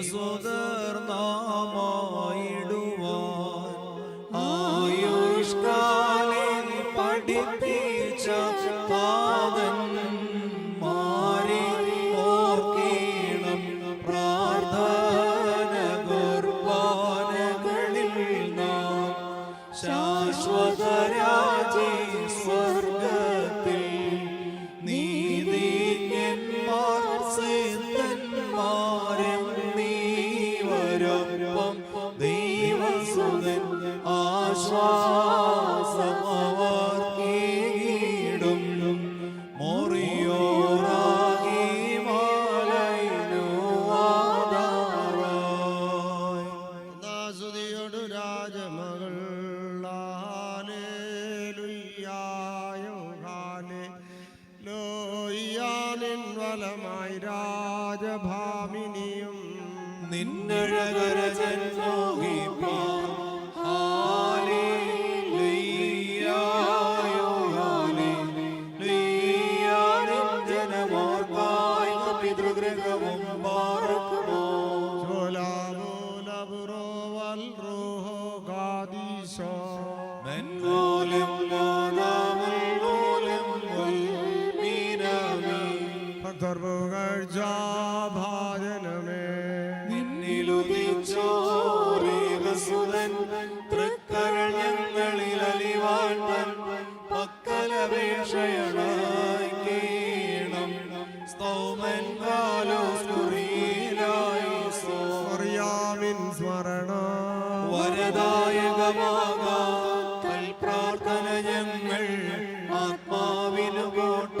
ദൈവസുതർ നാമായിടുവാൻ. ആയുഷ്കാലെ പഠിപ്പിച്ച പാതൻ മാറി ഓർക്കണം. പ്രാർത്ഥന കുർബാനകളിൽ നാം ശാശ്വതരാജി വലമായി രാജഭാമിനിയും നിന്നഴകരജൻ മോഹിപ്പാൻ ഹാലേലൂയ്യായോ ഹാലേലൂയ്യാ ഭക്തർപുകഴ്ചാഭാജനമേ നിന്നിലുദിച്ചോരേകസുതൻ തൃക്കരൾ ഞങ്ങളിൽ അലിവാഴ്ത്തൻ പക്കലപേക്ഷയണായി കീണം. സ്തോമൻ സ്മരണ. വരദായകമാകാം പ്രാർത്ഥന ഞങ്ങൾ ആത്മാവിനു കോട്ട.